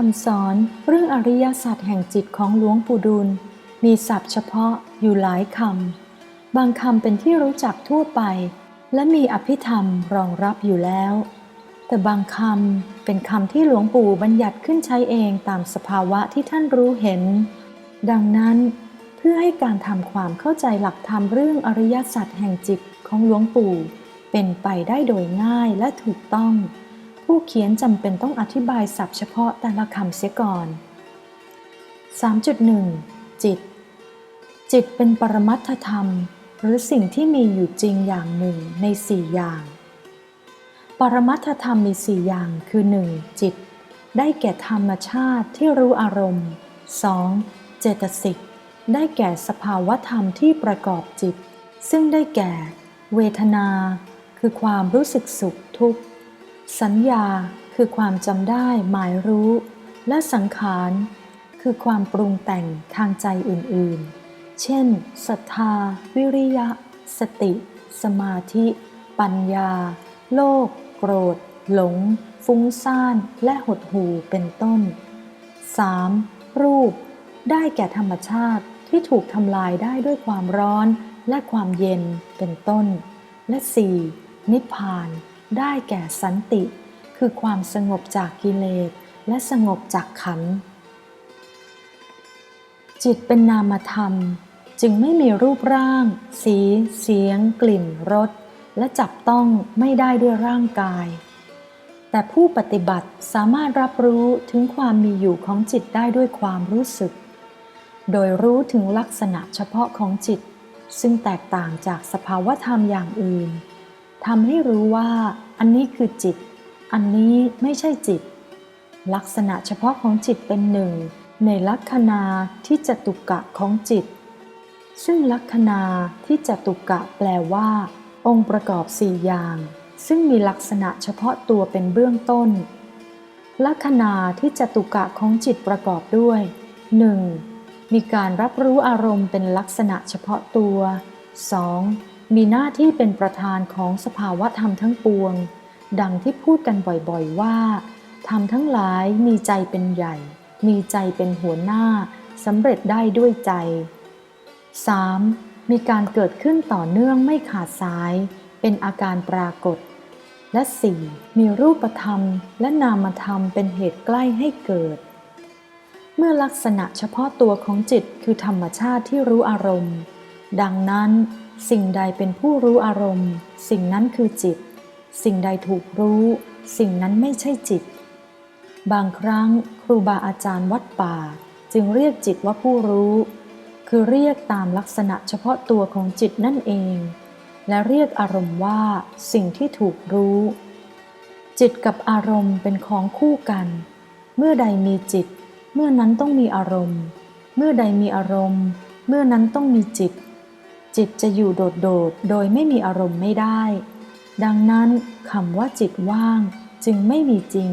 คำสอนเรื่องอริยสัจแห่งจิตของหลวงปู่ดูลมีศัพท์เฉพาะอยู่หลายคำ บางคำเป็นที่รู้จักทั่วไป และมีอภิธรรมรองรับอยู่แล้ว แต่บางคำเป็นคำที่หลวงปู่บัญญัติขึ้นใช้เองตามสภาวะที่ท่านรู้เห็น ดังนั้นเพื่อให้การทำความเข้าใจหลักธรรมเรื่องอริยสัจแห่งจิตของหลวงปู่ เป็นไปได้โดยง่ายและถูกต้อง ผู้เขียนจำเป็นต้องอธิบายศัพท์เฉพาะแต่ละคำเสียก่อน 3.1 จิต จิตเป็นปรมัตถธรรม หรือสิ่งที่มีอยู่จริงอย่างหนึ่งในสี่อย่าง ปรมัตถธรรมมีสี่อย่างคือ 1. จิต ได้แก่ธรรมชาติที่รู้อารมณ์ 2. เจตสิก ได้แก่สภาวธรรมที่ประกอบจิต ซึ่งได้แก่ เวทนา คือความรู้สึกสุขทุกข์ สัญญาคือความจำได้หมายรู้ และสังขารคือความปรุงแต่งทางใจอื่นๆ เช่นศรัทธา วิริยะ สติ สมาธิ ปัญญา โลภโกรธ หลง ฟุ้งซ่าน และหดหู่เป็นต้น 3. รูป ได้แก่ธรรมชาติที่ถูกทำลายได้ด้วยความร้อนและความเย็นเป็นต้น และ 4. นิพพาน ได้แก่สันติ คือความสงบจากกิเลสและสงบจากขันธ์จิตเป็นนามธรรม จึงไม่มีรูปร่าง สี เสียง กลิ่นรสและจับต้องไม่ได้ด้วยร่างกาย แต่ผู้ปฏิบัติสามารถรับรู้ถึงความมีอยู่ของจิตได้ด้วยความรู้สึก โดยรู้ถึงลักษณะเฉพาะของจิต ซึ่งแตกต่างจากสภาวธรรมอย่างอื่น ทำให้รู้ว่า อันนี้คือจิต อันนี้ไม่ใช่จิต ลักษณะเฉพาะของจิตเป็นหนึ่ง ในลักษณะที่จตุกะของจิต ซึ่งลักษณะที่จตุกะแปลว่า องค์ประกอบสี่อย่าง ซึ่งมีลักษณะเฉพาะตัวเป็นเบื้องต้น ลักษณะที่จตุกะของจิตประกอบด้วย 1. มีการรับรู้อารมณ์เป็นลักษณะเฉพาะตัว 2. มีหน้าที่เป็นประธานของสภาวะธรรมทั้งปวง ดังที่พูดกันบ่อยๆว่าธรรมทั้งหลายมีใจเป็นใหญ่ มีใจเป็นหัวหน้าสำเร็จได้ด้วยใจ 3. มีการเกิดขึ้นต่อเนื่องไม่ขาดสาย เป็นอาการปรากฏ และ 4. มีรูปธรรมและนามธรรมเป็นเหตุใกล้ให้เกิด เมื่อลักษณะเฉพาะตัวของจิตคือธรรมชาติที่รู้อารมณ์ ดังนั้น สิ่งใดเป็นผู้รู้อารมณ์ สิ่งนั้นคือจิต สิ่งใดถูกรู้ สิ่งนั้นไม่ใช่จิต บางครั้งครูบาอาจารย์วัดป่า จึงเรียกจิตว่าผู้รู้ คือเรียกตามลักษณะเฉพาะตัวของจิตนั่นเอง และเรียกอารมณ์ว่าสิ่งที่ถูกรู้ จิตกับอารมณ์เป็นของคู่กัน เมื่อใดมีจิต เมื่อนั้นต้องมีอารมณ์ เมื่อใดมีอารมณ์ เมื่อนั้นต้องมีจิต จิตจะอยู่โดดๆโดยไม่มีอารมณ์ไม่ได้ ดังนั้นคำว่าจิตว่างจึงไม่มีจริง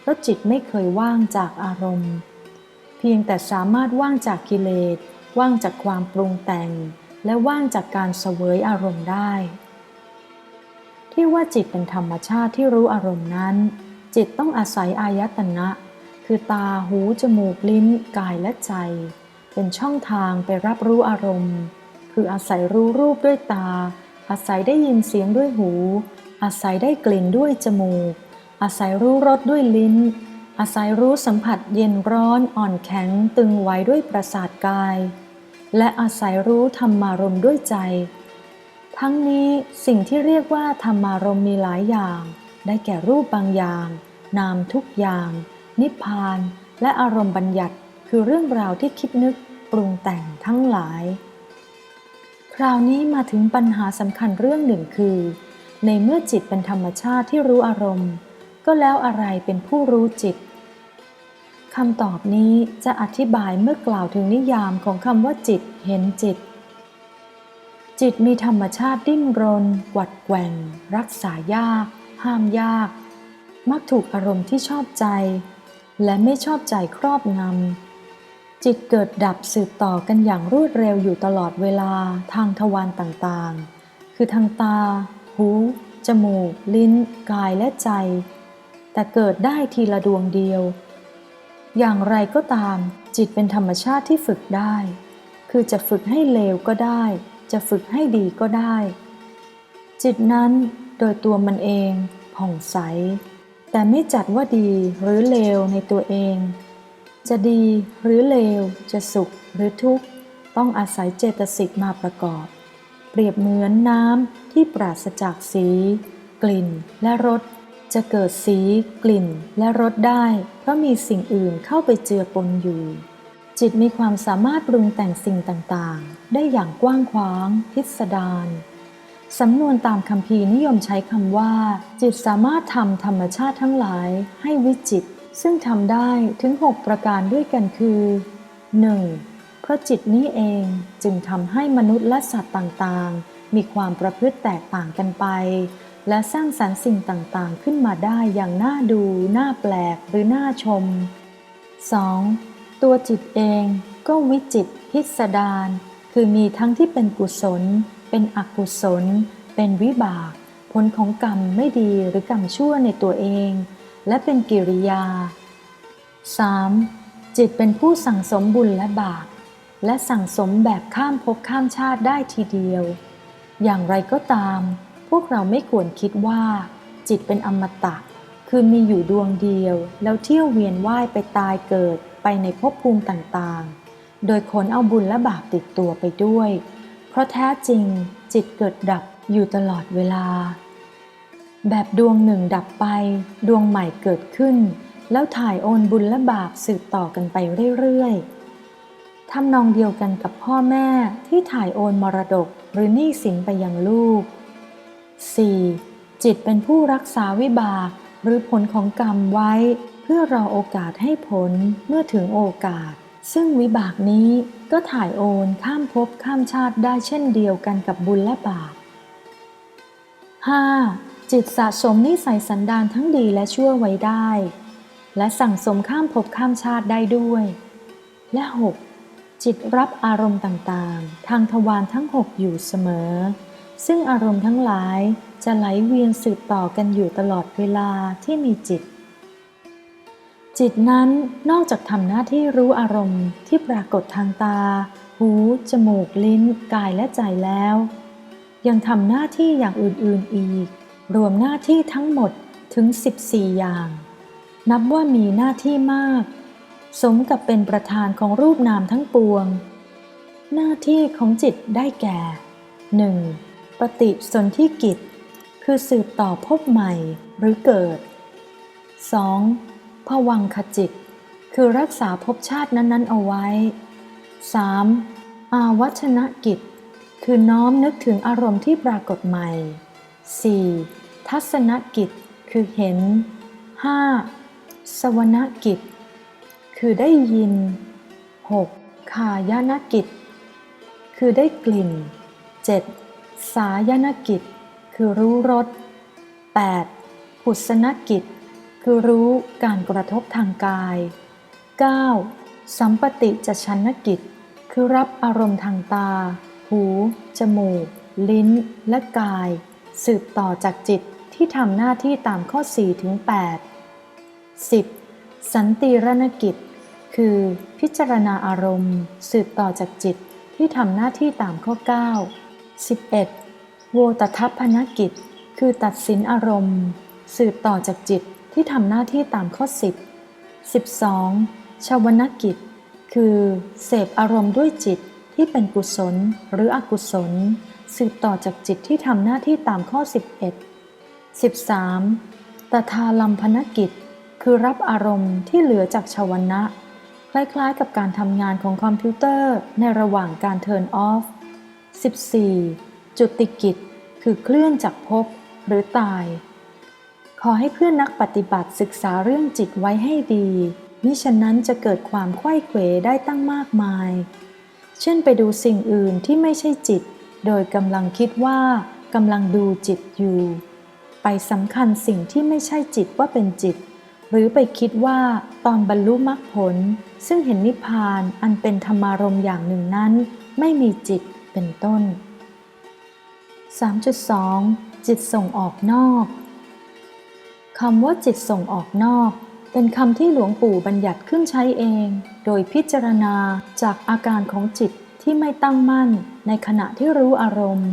เพราะจิตไม่เคยว่างจากอารมณ์ เพียงแต่สามารถว่างจากกิเลส ว่างจากความปรุงแต่ง และว่างจากการเสวยอารมณ์ได้ ที่ว่าจิตเป็นธรรมชาติที่รู้อารมณ์นั้น จิตต้องอาศัยอายตนะ คือตา หู จมูก ลิ้น กายและใจ เป็นช่องทางไปรับรู้อารมณ์ คืออาศัยรู้รูปด้วยตา อาศัยได้ยินเสียงด้วยหู อาศัยได้กลิ่นด้วยจมูก อาศัยรู้รสด้วยลิ้น อาศัยรู้สัมผัสเย็นร้อนอ่อนแข็งตึงไว้ด้วยประสาทกาย และอาศัยรู้ธรรมารมด้วยใจ ทั้งนี้สิ่งที่เรียกว่าธรรมารมมีหลายอย่าง ได้แก่รูปบางอย่าง นามทุกอย่าง นิพพาน และอารมณ์บัญญัติคือเรื่องราวที่คิดนึกปรุงแต่งทั้งหลาย คราวนี้มาถึงปัญหาสำคัญเรื่องหนึ่งคือ ในเมื่อจิตเป็นธรรมชาติที่รู้อารมณ์ ก็แล้วอะไรเป็นผู้รู้จิตคำตอบนี้จะอธิบายเมื่อกล่าวถึงนิยามของคำว่าจิตเห็นจิต จิตมีธรรมชาติดิ้นรน กวัดแกว่ง รักษายาก ห้ามยาก มักถูกอารมณ์ที่ชอบใจ และไม่ชอบใจครอบงำ จิตเกิดดับสืบต่อกันอย่างรวดเร็วอยู่ตลอดเวลาทางทวารต่างๆ คือทางตา หู จมูก ลิ้น กายและใจ แต่เกิดได้ทีละดวงเดียว อย่างไรก็ตาม จิตเป็นธรรมชาติที่ฝึกได้ คือจะฝึกให้เลวก็ได้ จะฝึกให้ดีก็ได้ จิตนั้นโดยตัวมันเองผ่องใส แต่ไม่จัดว่าดีหรือเลวในตัวเอง จะดีหรือเลว จะสุขหรือทุกข์ ต้องอาศัยเจตสิกมาประกอบ เปรียบเหมือนน้ำที่ปราศจากสี กลิ่นและรสจะเกิดสี กลิ่นและรสได้ เพราะมีสิ่งอื่นเข้าไปเจือปนอยู่ จิตมีความสามารถปรุงแต่งสิ่งต่างๆ ได้อย่างกว้างขวาง พิสดารสำนวนตามคำพีนิยมใช้คำว่า จิตสามารถทำธรรมชาติทั้งหลายให้วิจิตร ซึ่งทำได้ถึง 6 ประการด้วยกันคือ 1. เพราะจิตนี้เองจึงทำให้มนุษย์และสัตว์ต่างๆ มีความประพฤติแตกต่างกันไป และสร้างสรรค์สิ่งต่างๆ ขึ้นมาได้อย่างน่าดู น่าแปลกหรือน่าชม 2. ตัวจิตเองก็วิจิตพิสดารคือมีทั้งที่เป็นกุศล เป็นอกุศล เป็นวิบาก ผลของกรรมไม่ดีหรือกรรมชั่วในตัวเอง และเป็นกิริยา 3. จิตเป็นผู้สั่งสมบุญและบาปและสั่งสมแบบข้ามภพข้ามชาติได้ทีเดียว อย่างไรก็ตาม พวกเราไม่ควรคิดว่า จิตเป็นอมตะ คือมีอยู่ดวงเดียว แล้วเที่ยวเวียนว่ายไปตายเกิดไปในภพภูมิต่างๆ โดยคนเอาบุญและบาปติดตัวไปด้วย เพราะแท้จริงจิตเกิดดับอยู่ตลอดเวลา แบบดวงหนึ่งดับไป ดวงใหม่เกิดขึ้น แล้วถ่ายโอนบุญและบาปสืบต่อกันไปเรื่อยๆทำนองเดียวกันกับพ่อแม่ที่ถ่ายโอนมรดกหรือหนี้สินไปยังลูก 4. จิตเป็นผู้รักษาวิบากหรือผลของกรรมไว้ เพื่อรอโอกาสให้ผลเมื่อถึงโอกาส ซึ่งวิบากนี้ก็ถ่ายโอนข้ามภพข้ามชาติได้เช่นเดียวกันกับบุญและบาป 5. จิตสะสมนิสัยสันดานทั้งดีและชั่วไว้ได้ และสั่งสมข้ามภพข้ามชาติได้ด้วย และ 6. จิตรับอารมณ์ต่างๆ ทางทวารทั้ง 6 อยู่เสมอ ซึ่งอารมณ์ทั้งหลายจะไหลเวียนสืบต่อกันอยู่ตลอดเวลาที่มีจิต จิตนั้นนอกจากทำหน้าที่รู้อารมณ์ที่ปรากฏทางตา หู จมูก ลิ้น กายและใจแล้ว ยังทำหน้าที่อย่างอื่นๆอีก รวมหน้าที่ทั้งหมดถึง 14 อย่าง นับว่ามีหน้าที่มาก สมกับเป็นประธานของรูปนามทั้งปวง หน้าที่ของจิตได้แก่ 1. ปฏิสนธิกิจ คือสืบต่อพบใหม่หรือเกิด 2. ภวังคจิต คือรักษาภพชาตินั้น ๆ เอาไว้ 3. อาวัชนะกิจ คือน้อมนึกถึงอารมณ์ที่ปรากฏใหม่ 4. ทัศนกิจคือเห็น 5. สวนกิจ คือได้ยิน 6. ขายานกิจ คือได้กลิ่น 7. สายานกิจ คือรู้รส 8. ผุสนกิจ คือรู้การกระทบทางกาย 9. สัมปติจฉันนกิจ คือรับอารมณ์ทางตา หู จมูก ลิ้น และกาย สืบต่อจากจิตที่ทำหน้าที่ตามข้อ 4 ถึง 8 10. สันติรณกิจ คือ พิจารณาอารมณ์ สืบต่อจากจิตที่ทำหน้าที่ตามข้อ 9 11. โวตทัพพนกิจ คือตัดสินอารมณ์ สืบต่อจากจิตที่ทำหน้าที่ตามข้อ 10 12. ชาวนกิจ คือ เสพอารมณ์ด้วยจิตที่เป็นกุศลหรืออกุศล สืบต่อจากจิตที่ทำหน้าที่ตามข้อ 11 13. ตถาลัมพนกิจ คือรับอารมณ์ที่เหลือจากชาวนะ คล้ายๆกับการทำงานของคอมพิวเตอร์ในระหว่างการเทิร์นออฟ 14. จุติกิจ คือเคลื่อนจากภพหรือตาย ขอให้เพื่อนนักปฏิบัติศึกษาเรื่องจิตไว้ให้ดี มิฉะนั้นจะเกิดความไข้เขวได้ตั้งมากมาย เช่นไปดูสิ่งอื่นที่ไม่ใช่จิต โดยกำลังคิดว่ากำลังดูจิตอยู่ ไปสำคัญสิ่งที่ไม่ใช่จิตว่าเป็นจิต หรือไปคิดว่าตอนบรรลุมรรคผล ซึ่งเห็นนิพพานอันเป็นธรรมารมอย่างหนึ่งนั้น ไม่มีจิตเป็นต้น 3.2 จิตส่งออกนอกคำว่าจิตส่งออกนอก เป็นคำที่หลวงปู่บัญญัติขึ้นใช้เอง โดยพิจารณาจากอาการของจิตที่ไม่ตั้งมั่น ในขณะที่รู้อารมณ์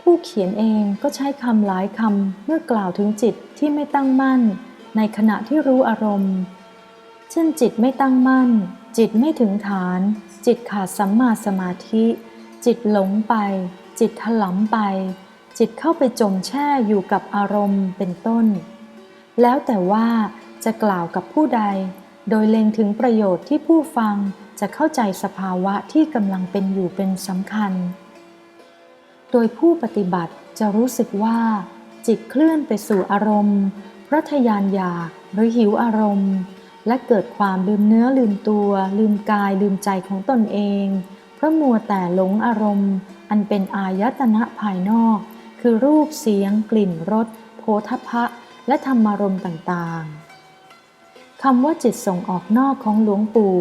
ผู้เขียนเองก็ใช้คำหลายคำเมื่อกล่าวถึงจิตที่ไม่ตั้งมั่น ในขณะที่รู้อารมณ์ เช่นจิตไม่ตั้งมั่น จิตไม่ถึงฐาน จิตขาดสัมมาสมาธิ จิตหลงไป จิตถลำไป จิตเข้าไปจมแช่อยู่กับอารมณ์เป็นต้น แล้วแต่ว่าจะกล่าวกับผู้ใด โดยเล็งถึงประโยชน์ที่ผู้ฟัง จะเข้าใจสภาวะที่กำลังเป็นอยู่เป็นสำคัญ โดยผู้ปฏิบัติจะรู้สึกว่า จิตเคลื่อนไปสู่อารมณ์เพราะทยานอยากหรือหิวอารมณ์ และเกิดความลืมเนื้อลืมตัว ลืมกายลืมใจของตนเอง เพราะมัวแต่หลงอารมณ์ อันเป็นอายตนะภายนอก คือรูปเสียง กลิ่นรสโพธพะ และธรรมารมณ์ต่างๆคำว่าจิตส่งออกนอกของหลวงปู่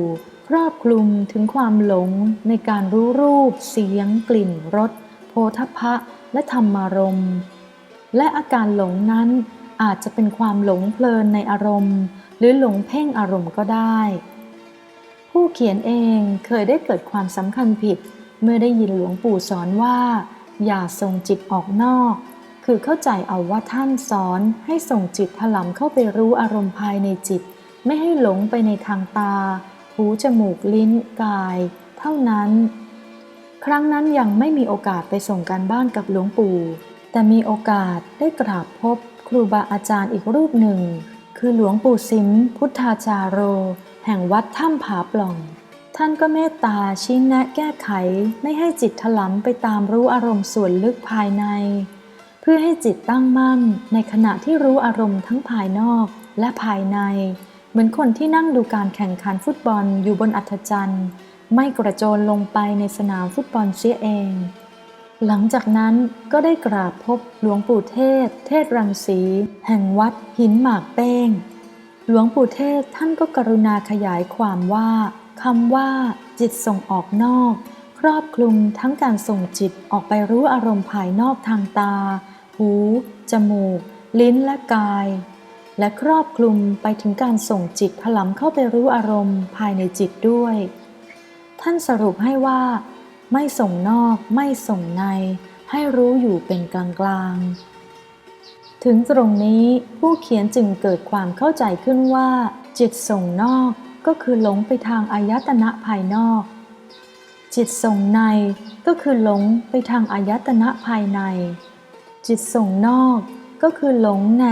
ครอบคลุมถึงความหลงในการรู้รูป เสียง กลิ่นรสโพธพะ และธรรมารมณ์ และอาการหลงนั้นอาจจะเป็นความหลงเพลินในอารมณ์ หรือหลงเพ่งอารมณ์ก็ได้ ผู้เขียนเองเคยได้เกิดความสำคัญผิด เมื่อได้ยินหลวงปู่สอนว่า อย่าส่งจิตออกนอก คือเข้าใจเอาว่าท่านสอนให้ส่งจิตถลำเข้าไปรู้อารมณ์ภายในจิต ไม่ให้หลงไปในทางตา หูจมูกลิ้นกาย เท่านั้น ครั้งนั้นยังไม่มีโอกาสไปส่งการบ้านกับหลวงปู่ แต่มีโอกาสได้กราบพบครูบาอาจารย์อีกรูปหนึ่ง คือหลวงปู่สิมพุทธาจารโร แห่งวัดถ้ำผาปล่อง ท่านก็เมตตาชี้แนะแก้ไขไม่ให้จิตถลำไปตามรู้อารมณ์ส่วนลึกภายใน เพื่อให้จิตตั้งมั่นในขณะที่รู้อารมณ์ทั้งภายนอกและภายใน เหมือนคนที่นั่งดูการแข่งขันฟุตบอลอยู่บนอัธจันทร์ ไม่กระโจนลงไปในสนามฟุตบอลเสียเอง หลังจากนั้นก็ได้กราบพบหลวงปู่เทศ เทศรังสี แห่งวัดหินหมากเป้ง หลวงปู่เทศท่านก็กรุณาขยายความว่าคำว่า จิตส่งออกนอก ครอบคลุมทั้งการส่งจิตออกไปรู้อารมณ์ภายนอกทางตา หู จมูก ลิ้นและกาย และครอบคลุมไปถึงการส่งจิตถลำเข้าไปรู้อารมณ์ภายในจิตด้วย ท่านสรุปให้ว่า ไม่ส่งนอกไม่ส่งใน ให้รู้อยู่เป็นกลางกลางถึงตรงนี้ผู้เขียนจึงเกิดความเข้าใจขึ้นว่า จิตส่งนอกก็คือหลงไปทางอายตนะภายนอก จิตส่งในก็คือหลงไปทางอายตนะภายใน จิตส่งนอก ก็คือหลงใน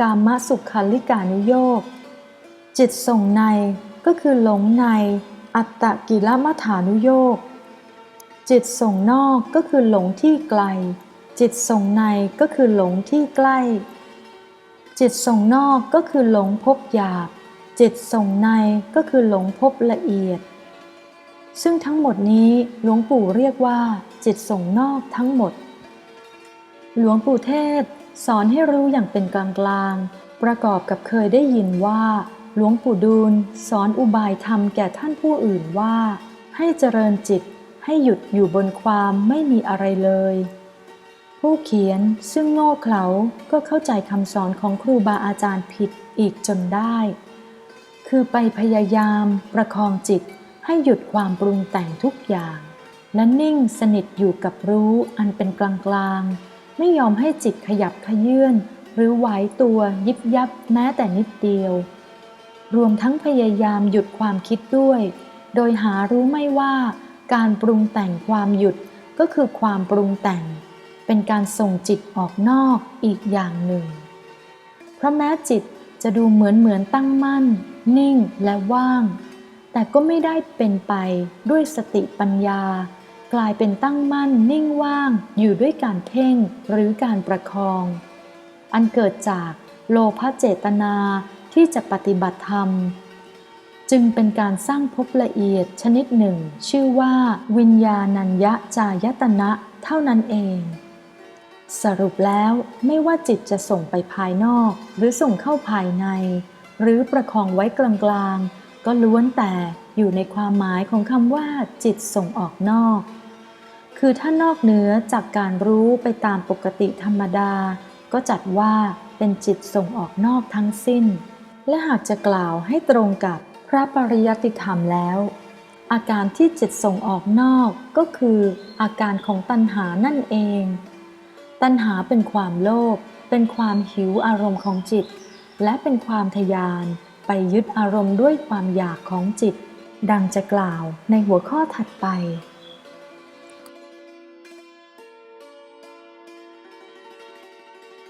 กามสุขาลิกานุโยกจิตส่งในก็คือหลงในอัตตกิลมัฐานุโยกจิตส่งนอกก็คือหลงที่ไกล จิตส่งในก็คือหลงที่ใกล้ จิตส่งนอกก็คือหลงพบหยาบ จิตส่งในก็คือหลงพบละเอียด ซึ่งทั้งหมดนี้หลวงปู่เรียกว่า จิตส่งนอกทั้งหมด หลวงปู่เทศ สอนให้รู้อย่างเป็นกลางกลางประกอบกับเคยได้ยินว่า หลวงปู่ดูลสอนอุบายธรรมแก่ท่านผู้อื่นว่า ให้เจริญจิตให้หยุดอยู่บนความไม่มีอะไรเลย ผู้เขียนซึ่งโง่เขลาก็เข้าใจคำสอนของครูบาอาจารย์ผิดอีกจนได้ คือไปพยายามประคองจิตให้หยุดความปรุงแต่งทุกอย่าง และนิ่งสนิทอยู่กับรู้อันเป็นกลางกลางๆ ไม่ยอมให้จิตขยับขยื่นหรือไหวตัวยิบยับแม้แต่นิดเดียว รวมทั้งพยายามหยุดความคิดด้วย โดยหารู้ไม่ว่าการปรุงแต่งความหยุดก็คือความปรุงแต่ง เป็นการส่งจิตออกนอกอีกอย่างหนึ่ง เพราะแม้จิตจะดูเหมือนเหมือนตั้งมั่น นิ่งและว่าง แต่ก็ไม่ได้เป็นไปด้วยสติปัญญา กลายเป็นตั้งมั่นนิ่งว่างอยู่ด้วยการเพ่งหรือการประคอง อันเกิดจากโลภเจตนาที่จะปฏิบัติธรรม จึงเป็นการสร้างภพละเอียดชนิดหนึ่ง ชื่อว่าวิญญาณัญญะจายตนะเท่านั้นเอง สรุปแล้วไม่ว่าจิตจะส่งไปภายนอก หรือส่งเข้าภายใน หรือประคองไว้กลางๆ ก็ล้วนแต่อยู่ในความหมายของคำว่าจิตส่งออกนอก คือถ้านอกเหนือจากการรู้ไปตามปกติธรรมดา ก็จัดว่าเป็นจิตส่งออกนอกทั้งสิ้น และหากจะกล่าวให้ตรงกับพระปริยัติธรรมแล้ว อาการที่จิตส่งออกนอกก็คืออาการของตัณหานั่นเอง ตัณหาเป็นความโลภเป็นความหิวอารมณ์ของจิต และเป็นความทยานไปยึดอารมณ์ด้วยความอยากของจิต ดังจะกล่าวในหัวข้อถัดไป